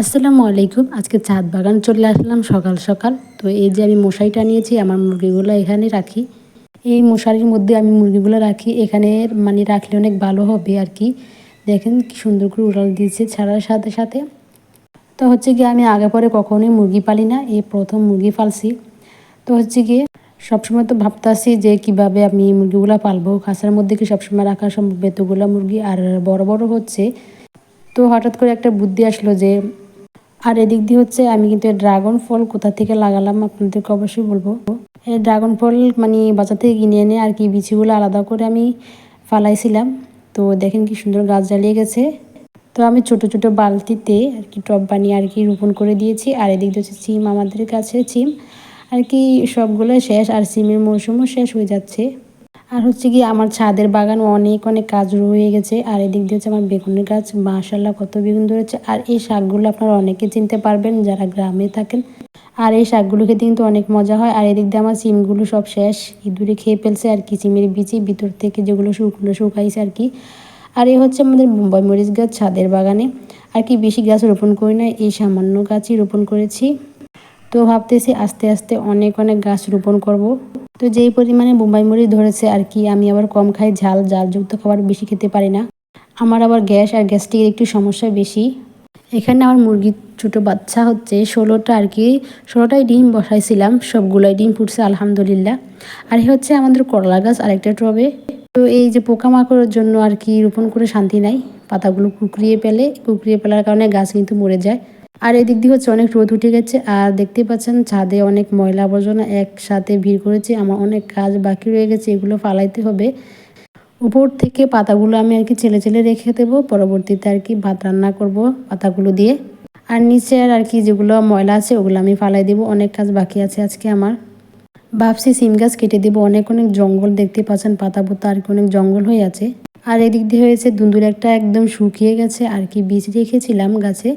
আসসালামু আলাইকুম। আজকে ছাদ বাগান চলে আসলাম সকাল সকাল। তো এই যে আমি মশারিটা নিয়েছি, আমার মুরগিগুলো এখানে রাখি। এই মশারির মধ্যে আমি মুরগিগুলো রাখি। এখানে মানে রাখলে অনেক ভালো হবে আর কি। দেখেন কি সুন্দর করে উড়াল দিয়েছে ছাড়ার সাথে সাথে। তো হচ্ছে গিয়ে আমি আগে পরে কখনোই মুরগি পালি না, এই প্রথম মুরগি পালছি। তো হচ্ছে গিয়ে সবসময় তো ভাবতাছি যে কীভাবে আমি মুরগিগুলো পালবো। খাঁচার মধ্যে কি সবসময় রাখা সম্ভব? এতগুলো মুরগি আর বড় বড় হচ্ছে। তো হঠাৎ করে একটা বুদ্ধি আসলো যে আর এদিক দিয়ে হচ্ছে আমি কিন্তু ড্রাগন ফল কোথা থেকে লাগালাম আপনাদেরকে অবশ্যই বলব। ড্রাগন ফল মানে বাজার থেকে কিনে এনে আর কি বিচিগুলো আলাদা করে আমি ফালাইছিলাম। তো দেখেন কি সুন্দর গাছ জ্বালিয়ে গেছে। তো আমি ছোট ছোট বালতিতে আর কি টব বানিয়ে আর কি রোপণ করে দিয়েছি। আর এদিক দিয়ে হচ্ছে সিম, আমাদের কাছে সিম। আর কি সবগুলো শেষ আর সিমের মৌসুমও শেষ হয়ে যাচ্ছে। আর হচ্ছে কি আমার ছাদের বাগান অনেক অনেক কাজ রয়ে গেছে। আর এদিক দিয়ে হচ্ছে আমার বেগুনের গাছ মাশাল্লাহ কত বেগুন ধরেছে। আর এই শাকগুলো আপনারা অনেকে চিনতে পারবেন যারা গ্রামে থাকেন। আর এই শাকগুলো খেতে কিন্তু অনেক মজা হয়। আর এদিক দিয়ে আমার সিমগুলো সব শেষ। ইঁদুরে খেয়ে ফেলছে আর কি সিমের বিচি ভিতর থেকে যেগুলো শুকনো শুকাইছে আর কি। আর এই হচ্ছে আমাদের মুম্বাই মরিচ গাছ ছাদের বাগানে। আর কি বেশি গাছ রোপণ করি না, এই সামান্য গাছই রোপণ করেছি। তো ভাবতেছি আস্তে আস্তে অনেক অনেক গাছ রোপণ করব। তো যেই পরিমাণে বোম্বাই মরিচ ধরেছে আর কি, আমি আবার কম খাই, ঝাল ঝালযুক্ত খাবার বেশি খেতে পারি না। আমার আবার গ্যাস আর গ্যাস্ট্রিকের একটু সমস্যা বেশি। এখানে আমার মুরগির ছোটো বাচ্চা হচ্ছে ষোলোটা আর কি, ষোলোটাই ডিম বসাইছিলাম, সবগুলোই ডিম ফুটছে, আলহামদুলিল্লাহ। আর হচ্ছে আমাদের করলা গাছ আরেকটা টবে। তো এই যে পোকামাকড়ের জন্য আর কি রোপণ করে শান্তি নাই, পাতাগুলো কুকরিয়ে পেলে কুকরিয়ে ফেলার কারণে গাছ কিন্তু মরে যায়। আর এদিক দিয়ে হচ্ছে অনেক রোদ উঠে গেছে, আর দেখতে পাচ্ছেন ছাদে অনেক ময়লা আবর্জনা একসাথে ভিড় করেছে, আমার অনেক কাজ বাকি রয়ে গেছে, এগুলো ফালাইতে হবে। উপর থেকে পাতাগুলো আমি আর কি ছেলে ছেলে রেখে দেবো, পরবর্তীতে আর কি ভাত রান্না করব পাতাগুলো দিয়ে। আর নিচে আর কি যেগুলো ময়লা আছে, ওগুলো আমি ফালাই দেবো, অনেক কাজ বাকি আছে আজকে আমার। ভাবছি সিম গাছ কেটে দেবো, অনেক অনেক জঙ্গল দেখতে পাচ্ছেন, পাতা পোতা আর কি অনেক জঙ্গল হয়ে আছে। আর এদিক দিয়ে হয়েছে দুন্দুর একটা একদম শুকিয়ে গেছে, আর কি বীজ রেখেছিলাম গাছে।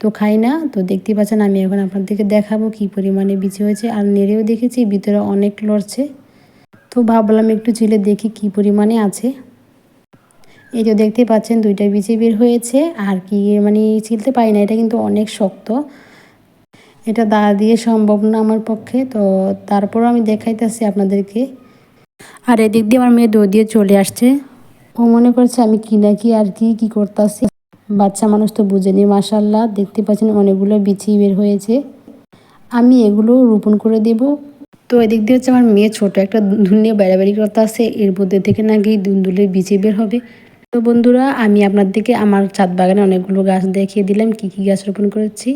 তো খাই না, তো দেখতে পাচ্ছেন আমি এখন আপনাদেরকে দেখাবো কি পরিমাণে বিচি হয়েছে। আর নেড়েও দেখেছি, ভিতরে অনেক লড়ছে। তো ভাবলাম একটু চিলে দেখি কি পরিমাণে আছে। এই যে দেখতে পাচ্ছেন, দুইটা বিচি বের হয়েছে। আর কি মানে চিলতে পারি না, এটা কিন্তু অনেক শক্ত। এটা দা দিয়ে সম্ভব না আমার পক্ষে, তো তারপরও আমি দেখাইতেছি আপনাদেরকে। আর এদিক দিয়ে আমার মেয়ে দৌড় দিয়ে চলে আসছে। ও মনে করছে আমি কি না কি আর কি কি করতেছি। বাচ্চা মানুষ তো বুঝেনি মাসাল্লাহ দেখতে পাচ্ছেন অনেকগুলো বিচি বের হয়েছে। আমি এগুলো রোপণ করে দেব। তো এদিক দিয়ে হচ্ছে আমার মেয়ে ছোট, একটা নিয়ে বেড়াবেড়ি করতে আসে। এর মধ্যে থেকে নাকি দুন্দুলের বিচি বের হবে। তো বন্ধুরা, আমি আপনার দিকে আমার ছাদ বাগানে অনেকগুলো গাছ দেখিয়ে দিলাম, কি কি গাছ রোপণ করেছি।